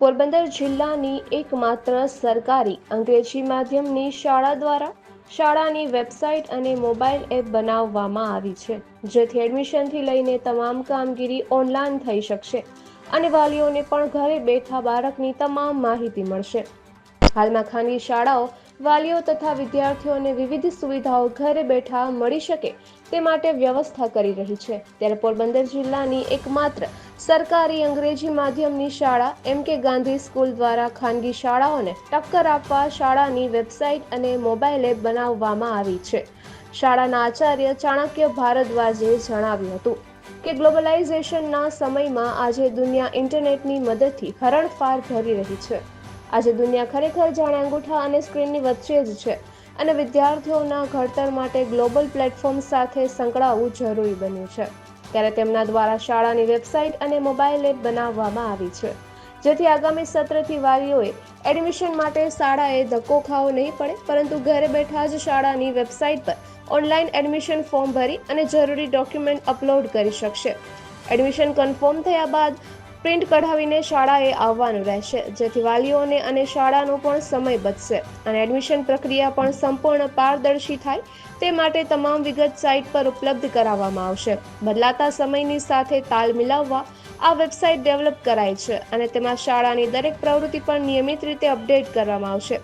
પોરબંદર જિલ્લાની એકમાત્ર સરકારી અંગ્રેજી માધ્યમની શાળા દ્વારા શાળાની વેબસાઇટ અને મોબાઈલ એપ બનાવવામાં આવી છે, જેથી એડમિશનથી લઈને તમામ કામગીરી ઓનલાઈન થઈ શકશે અને વાલીઓને પણ ઘરે બેઠા બાળકની તમામ માહિતી મળશે. હાલમાં ખાનગી શાળાઓ વાલીઓ તથા વિદ્યાર્થીઓને વિવિધ સુવિધાઓ ઘરે બેઠા મળી શકે તે માટે વ્યવસ્થા કરી રહી છે. ત્યારે પોરબંદર જિલ્લાની એકમાત્ર સરકારી અંગ્રેજી માધ્યમની શાળા એમ કે ગાંધી સ્કૂલ દ્વારા ખાનગી શાળાઓને ટક્કર આપવા શાળાની વેબસાઇટ અને મોબાઈલ એપ બનાવવામાં આવી છે. શાળાના આચાર્ય ચાણક્ય ભારદ્વાજે જણાવ્યું હતું કે ગ્લોબલાઇઝેશનના સમયમાં આજે દુનિયા ઇન્ટરનેટની મદદથી હરણફાર ભરી રહી છે. આજે દુનિયા ખરેખર જાણે અંગૂઠા અને સ્ક્રીનની વચ્ચે જ છે અને વિદ્યાર્થીઓના ઘડતર માટે ગ્લોબલ પ્લેટફોર્મ સાથે સંકળાવવું જરૂરી બન્યું છે. ત્યારે તેમના દ્વારા શાળાની વેબસાઇટ અને મોબાઈલ એપ બનાવવામાં આવી છે. જેથી આગામી સત્રથી વાલીઓએ એડમિશન માટે શાળાએ ધક્કો ખાવો નહીં પડે, પરંતુ ઘરે બેઠા જ શાળાની વેબસાઇટ પર ઓનલાઈન એડમિશન ફોર્મ ભરી અને જરૂરી ડોક્યુમેન્ટ અપલોડ કરી શકશે. એડમિશન કન્ફર્મ થયા બાદ પ્રિન્ટ કઢાવીને શાળાએ આવવાનું રહેશે. જેથી વાલીઓને અને શાળાનો પણ સમય બચશે. અને એડમિશન પ્રક્રિયા પણ સંપૂર્ણ પારદર્શી થાય તે માટે તમામ વિગત સાઇટ પર ઉપલબ્ધ કરાવવામાં આવશે. બદલાતા સમયની સાથે તાલ મિલાવવા આ વેબસાઇટ ડેવલપ કરાઈ છે અને તેમાં શાળાની દરેક પ્રવૃત્તિ પણ નિયમિત રીતે અપડેટ કરવામાં આવશે.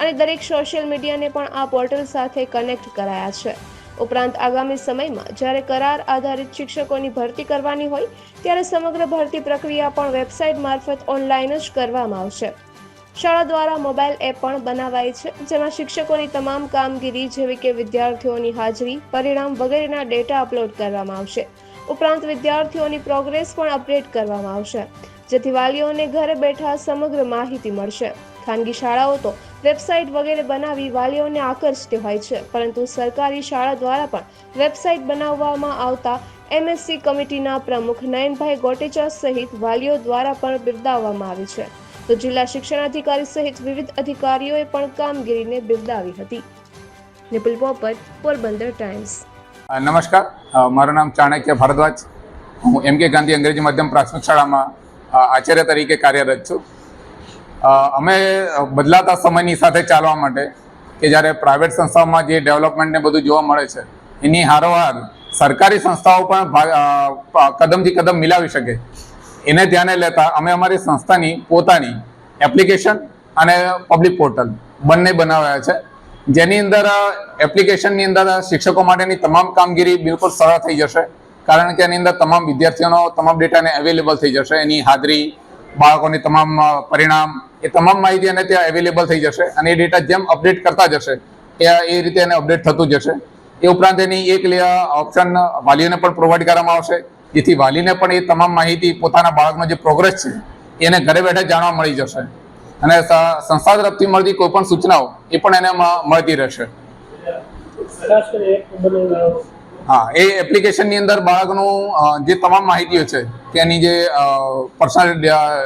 અને દરેક સોશિયલ મીડિયાને પણ આ પોર્ટલ સાથે કનેક્ટ કરાયા છે. ઉપરાંત આગામી સમયમાં જ્યારે કરાર આધારિત શિક્ષકોની ભરતી કરવાની હોય, ત્યારે સમગ્ર ભરતી પ્રક્રિયા પણ વેબસાઇટ મારફત ઓનલાઈન જ કરવામાં આવશે. શાળા દ્વારા મોબાઈલ એપ પણ બનાવાઈ છે, જેમાં શિક્ષકોની તમામ કામગીરી જેવી કે વિદ્યાર્થીઓની હાજરી, પરિણામ વગેરેના ડેટા અપલોડ કરવામાં આવશે. ઉપરાંત વિદ્યાર્થીઓની પ્રોગ્રેસ પણ અપડેટ કરવામાં આવશે, જેથી વાલીઓને ઘરે બેઠા સમગ્ર માહિતી મળશે. ખાનગી શાળાઓ તો વેબસાઇટ વગેરે બનાવી વાલીઓને આકર્ષતી હોય છે. પરંતુ સરકારી શાળા દ્વારા પણ વેબસાઇટ બનાવવામાં આવતા એમએસસી કમિટીના પ્રમુખ નયનભાઈ ગોટેચા સહિત વાલીઓ દ્વારા પણ બિરદાવવામાં આવી છે. તો જિલ્લા શિક્ષણાધિકારી સહિત વિવિધ અધિકારીઓએ પણ કામગીરીને બિરદાવી હતી. નિપુલ પોપટ પોરબંદર ટાઈમ્સ. નમસ્કાર. મારું નામ ચાણક્ય ભારદ્વાજ. હું એમ કે ગાંધી અંગ્રેજી માધ્યમ પ્રાથમિક શાળામાં આચાર્ય તરીકે કાર્યરત છું. અમે બદલાતા સમયની સાથે ચાલવા માટે કે જ્યારે પ્રાઇવેટ સંસ્થાઓમાં જે ડેવલપમેન્ટને બધું જોવા મળે છે, એની હારોહાર સરકારી સંસ્થાઓ પણ કદમથી કદમ મિલાવી શકે. એને ધ્યાને લેતા અમે અમારી સંસ્થાની પોતાની એપ્લિકેશન અને પબ્લિક પોર્ટલ બંને બનાવ્યા છે, જેની અંદર એપ્લિકેશનની અંદર શિક્ષકો માટેની તમામ કામગીરી બિલકુલ સરળ થઈ જશે, કારણ કે એની અંદર તમામ વિદ્યાર્થીઓનો તમામ ડેટાને અવેલેબલ થઈ જશે, એની હાજરી, બાળકોની તમામ પરિણામ એ તમામ માહિતી એને ત્યાં અવેલેબલ થઈ જશે અને એ ડેટા જેમ અપડેટ કરતા જશે એ એ રીતે એને અપડેટ થતું જશે. એ ઉપરાંત એની એક ઓપ્શન વાલીઓને પણ પ્રોવાઈડ કરવામાં આવશે, જેથી વાલીને પણ એ તમામ માહિતી પોતાના બાળકનો જે પ્રોગ્રેસ છે, એને ઘરે બેઠા જાણવા મળી જશે. અને સંસ્થા તરફથી મળતી કોઈ પણ સૂચનાઓ એ પણ એને મળતી રહેશે. હા, એ એપ્લિકેશનની અંદર બાળકનું જે તમામ માહિતીઓ છે એની જે પર્સનલ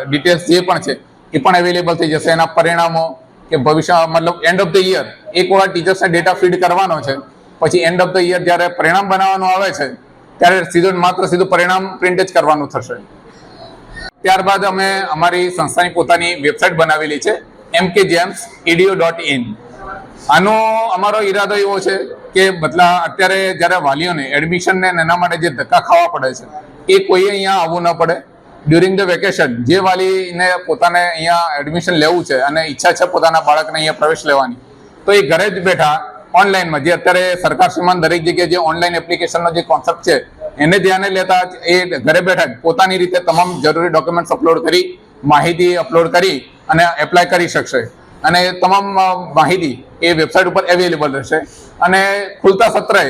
ડિટેલ્સ જે પણ છે એ પણ અવેલેબલ થઈ જશે. એના પરિણામો કે ભવિષ્ય મતલબ એન્ડ ઓફ ધ યર એક વાર ટીચર્સને ડેટા ફીડ કરવાનો છે. પછી એન્ડ ઓફ ધ યર જ્યારે પરિણામ બનાવવાનું આવે છે, ત્યારે સીધું માત્ર સીધું પરિણામ પ્રિન્ટ જ કરવાનું થશે. ત્યારબાદ અમે અમારી સંસ્થાની પોતાની વેબસાઇટ બનાવેલી છે એમ કે જેમ્સ ઇડીઓ ડોટ ઇન આનો અમારો ઈરાદો એવો છે કે બદલા અત્યારે જ્યારે વાલીઓને એડમિશનને એના માટે જે ધક્કા ખાવા પડે છે, એ કોઈએ અહીંયા આવવું ન પડે. ડ્યુરિંગ ધ વેકેશન જે વાલીને પોતાને અહીંયા એડમિશન લેવું છે અને ઈચ્છા છે પોતાના બાળકને અહીંયા પ્રવેશ લેવાની, તો એ ઘરે જ બેઠા ઓનલાઈનમાં જે અત્યારે સરકાર શ્રીમાન દરેક જગ્યાએ જે ઓનલાઈન એપ્લિકેશનનો જે કોન્સેપ્ટ છે, એને ધ્યાને લેતા જ એ ઘરે બેઠા જ પોતાની રીતે તમામ જરૂરી ડોક્યુમેન્ટ્સ અપલોડ કરી, માહિતી અપલોડ કરી અને એપ્લાય કરી શકશે. અને તમામ માહિતી એ વેબસાઇટ ઉપર અવેલેબલ રહેશે. અને ખુલતા સત્રએ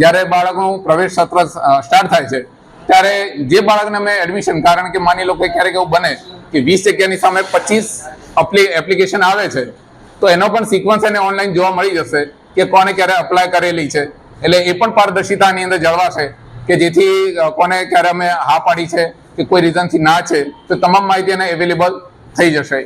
જ્યારે બાળકનું પ્રવેશ સત્ર સ્ટાર્ટ થાય છે ત્યારે જે બાળકને અમે એડમિશન કારણ કે માની લો કે ક્યારેક એવું બને કે વીસ જગ્યાની સામે પચીસ એપ્લિકેશન આવે છે, તો એનો પણ સિક્વન્સ એને ઓનલાઈન જોવા મળી જશે કે કોને ક્યારે અપ્લાય કરેલી છે. એટલે એ પણ પારદર્શિતા આની અંદર જળવાશે કે જેથી કોને ક્યારે અમે હા પાડી છે કે કોઈ રીઝનથી ના છે, તો તમામ માહિતી એને અવેલેબલ થઈ જશે.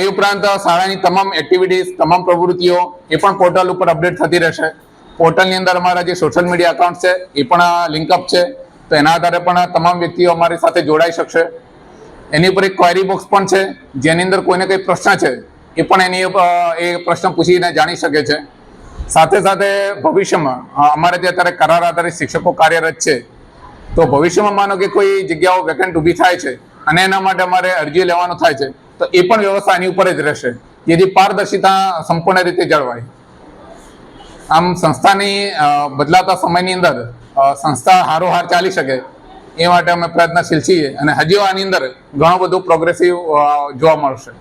એ ઉપરાંત શાળાની તમામ એક્ટિવિટીઝ તમામ પ્રવૃત્તિઓ એ પણ પોર્ટલ ઉપર અપડેટ થતી રહેશે. પોર્ટલની અંદર અમારા જે સોશિયલ મીડિયા એકાઉન્ટ છે, એ પણ લિંકઅપ છે. તો એના આધારે પણ તમામ વ્યક્તિઓ અમારી સાથે જોડાઈ શકશે. એની ઉપર એક ક્વેરી બોક્સ પણ છે, જેની અંદર કોઈને કંઈ પ્રશ્ન છે, એ પણ એની એ પ્રશ્ન પૂછીને જાણી શકે છે. સાથે સાથે ભવિષ્યમાં અમારે જે અત્યારે કરાર આધારિત શિક્ષકો કાર્યરત છે, તો ભવિષ્યમાં માનો કે કોઈ જગ્યાઓ વેકેન્ટ ઊભી થાય છે, અને એના માટે અમારે અરજી લેવાનું થાય છે, તો એ પણ વ્યવસ્થા એની ઉપર જ રહેશે. જેથી પારદર્શિતા સંપૂર્ણ રીતે જળવાય. આમ સંસ્થાની બદલાતા સમયની અંદર સંસ્થા હારોહાર ચાલી શકે એ માટે અમે પ્રયત્નશીલ છીએ અને હજી આની અંદર ઘણું બધું પ્રોગ્રેસિવ જોવા મળશે.